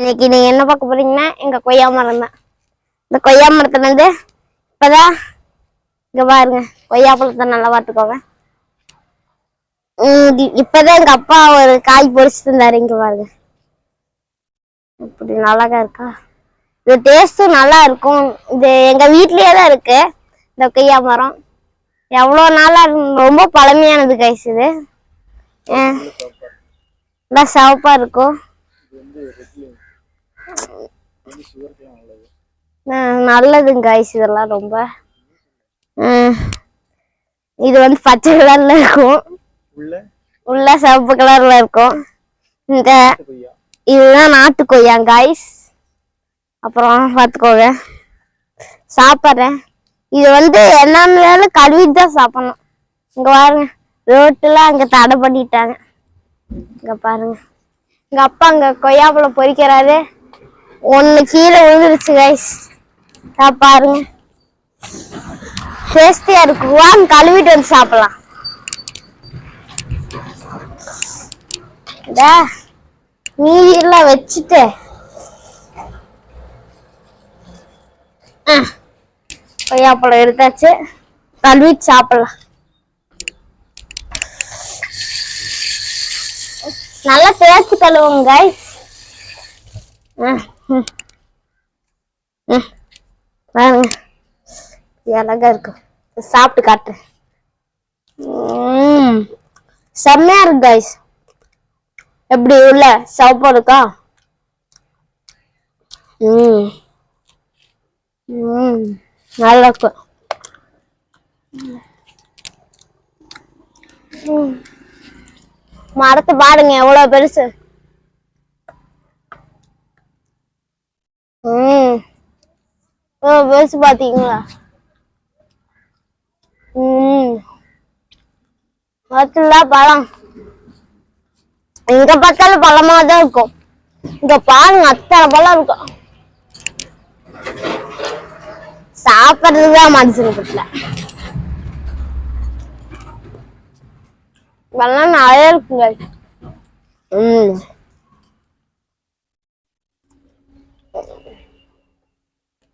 இன்னைக்கு நீங்க என்ன பார்க்க போறீங்கன்னா எங்க கொய்யா மரம் தான் இந்த கொய்யா மரத்துல இருந்து இப்பதான் இங்க பாருங்க கொய்யா பழத்தை நல்லா பார்த்துக்கோங்க. உம் இப்பதான் எங்க அப்பா ஒரு காய் பொறிச்சு தந்தாரு இங்க பாருங்க. இப்படி நல்லாக இருக்கா? இது டேஸ்டும் நல்லா இருக்கும். இது எங்க வீட்லயே தான் இருக்கு இந்த கொய்யா மரம். எவ்வளோ நாளா ரொம்ப பழமையானது கைஸ் இது. அஹ் நல்லா சிவப்பா இருக்கும். நல்லதுங்க கைஸ் இதெல்லாம் ரொம்ப. இது வந்து பச்சை கலர்ல இருக்கும். உள்ள? சிவப்பு கலர்ல இருக்கும். இந்த இதுதான் நாட்டு கொய்யா காய்ஸ் அப்புறம் பார்த்துக்கோங்க. சாப்பிட்றேன். இது வந்து என்னன்னு கழுவிட்டு தான் சாப்பிடணும். இங்க பாருங்க. ரோட்டுல அங்க தடை பண்ணிட்டாங்க. இங்க பாருங்க. எங்க அப்பா அங்க கொய்யாப்பழம் பொறிக்கிறாரு ஒன்னு கீழே விழுந்துருச்சு கைஸ் பாருங்க. டேஸ்டியா இருக்கு. வாங்க கழுவிட்டு வந்து சாப்பிடலாம். இதா மீதியெல்லாம் வச்சுட்டு. ஆ, கொய்யாப்பழம் எடுத்தாச்சு. கழுவிட்டு சாப்பிடலாம். நல்லா தேய்ச்சி கழுவுங்க guys. ஆ, பாருங்க அழகா இருக்கு சாப்பிட்டு காட்டுறேன். செம்மையா இருக்கு கைஸ் எப்படி உள்ள சிவப்பா இருக்கா? ம். ம். நல்லா இருக்கு ம். மரத்தை பாருங்க எவ்வளவு பெருசு ம் எவ்வளவு பெருசு பாத்தீங்களா? உம் மரத்துல பழம். எங்க பார்த்தாலும் பழமா தான் இருக்கும். இங்க பாருங்க அத்தனை பழம் இருக்கும் சாப்பிட்றதுதான் மனுஷனுக்கு பழம் நிறைய இருக்குங்க. உம்